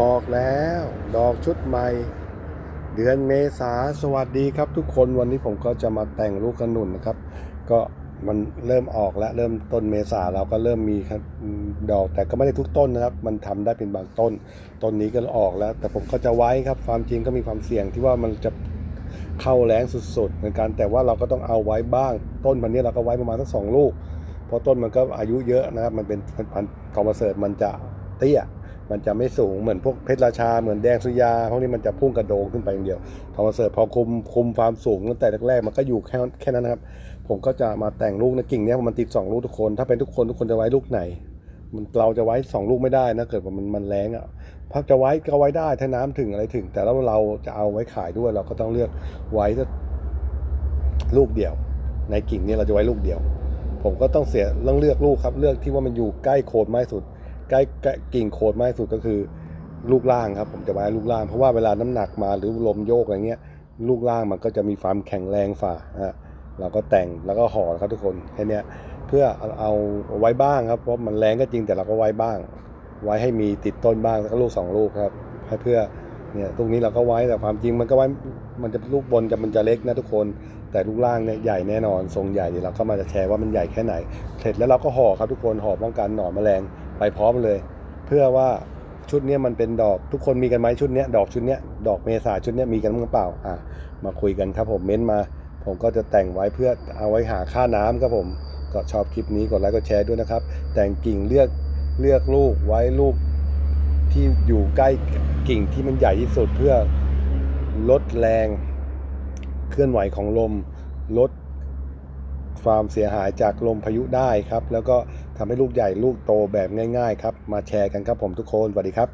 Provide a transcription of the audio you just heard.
ออกแล้ว ดอกชุดใหม่ เดือนเมษาสวัสดีครับทุกคนวันนี้ผมก็จะมาแต่งลูกขนุนนะครับ ก็มันเริ่มออกแล้วเริ่มต้นเมษาเราก็เริ่มมีครับดอกแต่ก็ไม่ได้ทุกต้นนะครับ มันทำได้เป็นบางต้นต้นนี้ก็ออกแล้ว แต่ผมก็จะไว้ครับความจริงก็มีความเสี่ยงที่ว่ามันจะเข้าแรงสุดๆเหมือนกันแต่ว่าเราก็ต้องเอาไว้บ้าง ต้นพันนี้เราก็ไว้ประมาณสักสองลูกเพราะต้นมันก็อายุเยอะนะครับ มันเป็นพันธุ์ทองประเสริฐมันจะเตี้ย มันจะไม่สูงเหมือนพวกเพชรราชาเหมือนแดงสุยาพวกนี้มันจะพุ่งกระโดงขึ้นไปอย่างเดียวทองเสิริฐพอคุมคุมความสูงตั้งแต่แรกๆมันก็อยู่แค่แค่นั้นนะครับ ผมก็จะมาแต่งลูกในกิ่งนี้มันติดสองลูกทุกคน ถ้าเป็นทุกคนทุกคนจะไว้ลูกไหนมันเราจะไว้สองลูกไม่ได้นะเกิดว่ามันมันแรงอะพักจะไว้ก็ไว้ได้ถ้าน้ำถึงอะไรถึง แต่แล้วเราจะเอาไว้ขายด้วยเราก็ต้องเลือกไว้ลูกเดียว ในกิ่งนี้เราจะไว้ลูกเดียว ผมก็ต้องเสียต้องเลือกลูกครับ เลือกที่ว่ามันอยู่ใกล้โคนไม้สุด ใกล้กิ่งโคนไม้สุดก็คือลูกล่างครับ ผมจะไว้ลูกล่างเพราะว่าเวลาน้ำหนักมาหรือลมโยกอะไรเงี้ย ลูกล่างมันก็จะมีความแข็งแรงฝ่านะฮะเราก็แต่งแล้วก็ห่อครับทุกคนแค่นี้เพื่อเอาเอาไว้บ้างครับเพราะมันแรงก็จริงแต่เราก็ไว้บ้าง ไว้ให้มีติดต้นบ้างแล้วก็ลูกสองลูกครับให้เพื่อเนี่ยตรงนี้เราก็ไว้แต่ความจริงมันก็ไว้มันจะลูกบนจะมันจะเล็กนะทุกคน แต่ลูกล่างเนี่ยใหญ่แน่นอนทรงใหญ่เดี๋ยวเราก็มาจะแชร์ว่ามันใหญ่แค่ไหน เสร็จแล้วเราก็ห่อครับทุกคนห่อป้องกันหนอนแมลง ไปพร้อมเลย เพื่อว่าชุดนี้มันเป็นดอกทุกคนมีกันไหมชุดนี้ดอกชุดนี้ดอกเมษาชุดนี้มีกันบ้งหรือเปล่าอะมาคุยกันครับผมเม้นมา ผมก็จะแต่งไว้เพื่อเอาไว้หาค่าน้ำครับผม ก็ชอบคลิปนี้กดไลค์กดแชร์ด้วยนะครับ แต่งกิ่งเลือกเลือกลูกไว้ลูกที่อยู่ใกล้กิ่งที่มันใหญ่ที่สุดเพื่อลดแรง เคลื่อนไหวของลมลด ความเสียหายจากลมพายุได้ครับ แล้วก็ทำให้ลูกใหญ่ลูกโตแบบง่าย ๆ ครับ มาแชร์กันครับผมทุกคนสวัสดีครับ